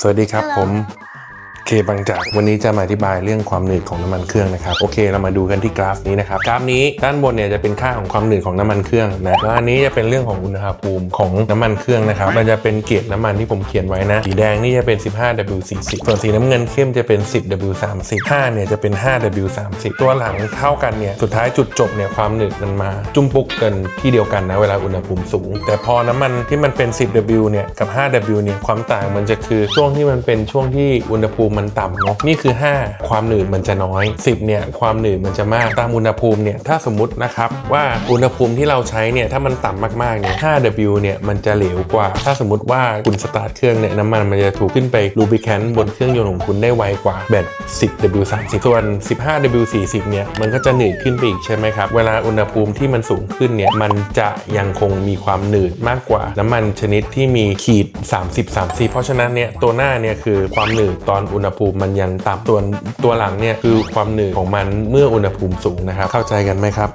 สวัสดีครับผม เคบางจาก วันนี้จะมาอธิบายเรื่องความหนืดของน้ำมันเครื่องนะครับโอเคเรามาดูกันที่กราฟนี้นะครับกราฟนี้ด้านบนเนี่ยจะเป็นค่าของความหนืดของน้ำมันเครื่องนะแล้วอันนี้จะเป็นเรื่องของอุณหภูมิของน้ำมันเครื่องนะครับมันจะเป็นเกจน้ำมันที่ผมเขียนไว้นะสีแดงนี่จะเป็น 15W40 ส่วนสีน้ำเงินเข้มจะเป็น 10W30 5เนี่ยจะเป็น 5W30 ตัวหลังเท่ากันเนี่ยสุดท้ายจุดจบเนี่ยความหนืดมันมาจุ่มปุกกันที่เดียวกันนะเวลาอุณหภูมิสูง แต่พอน้ำมันที่มันเป็น 10W เนี่ยกับ 5W เนี่ยความต่างมันจะคือช่วงที่มันเป็นช่วงที่อุณหภูมิมันต่ำเนาะนี่คือ 5 ความหนืดมันจะน้อย 10เนี่ยความหนืดมันจะมากตามอุณหภูมิเนี่ยถ้าสมมตินะครับว่าอุณหภูมิที่เราใช้เนี่ยถ้ามันต่ำมากๆเนี่ย 5W เนี่ยมันจะเหลวกว่า ถ้าสมมติว่าคุณสตาร์ทเครื่องเนี่ยน้ำมันมันจะถูกขึ้นไปลูบิแคนบนเครื่องยนต์ของคุณได้ไวกว่าแบต 10W30 ส่วน 15W40 เนี่ยมันก็จะหนืดขึ้นไปอีกใช่ไหมครับเวลาอุณหภูมิที่มันสูงขึ้นเนี่ยมันจะยังคงมีความหนืดมากกว่าน้ำมันชนิดที่มีขีด 30 30 เพราะฉะนั้นเนี่ยตัวหน้าเนี่ยคือความหนืดตอนอุณหภูมิมันยังต่ำตัวตัวหลังเนี่ยคือความหนืดของมันเมื่ออุณหภูมิสูงนะครับ เข้าใจกันไหมครับ